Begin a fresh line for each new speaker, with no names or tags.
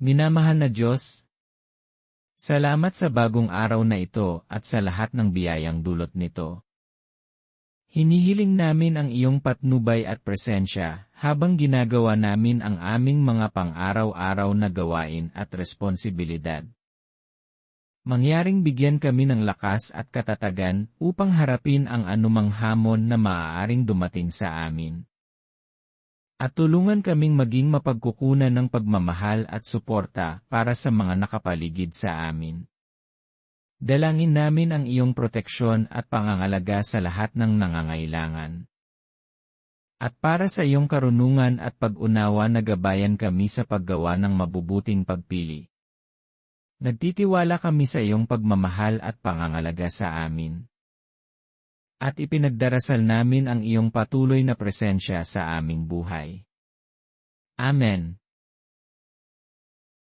Minamahal na Diyos, salamat sa bagong araw na ito at sa lahat ng biyayang dulot nito. Hinihiling namin ang iyong patnubay at presensya habang ginagawa namin ang aming mga pang-araw-araw na gawain at responsibilidad. Mangyaring bigyan kami ng lakas at katatagan upang harapin ang anumang hamon na maaaring dumating sa amin. At tulungan kaming maging mapagkukunan ng pagmamahal at suporta para sa mga nakapaligid sa amin. Dalangin namin ang iyong proteksyon at pangangalaga sa lahat ng nangangailangan. At para sa iyong karunungan at pag-unawa nagabayan kami sa paggawa ng mabubuting pagpili. Nagtitiwala kami sa iyong pagmamahal at pangangalaga sa amin. At ipinagdarasal namin ang iyong patuloy na presensya sa aming buhay. Amen.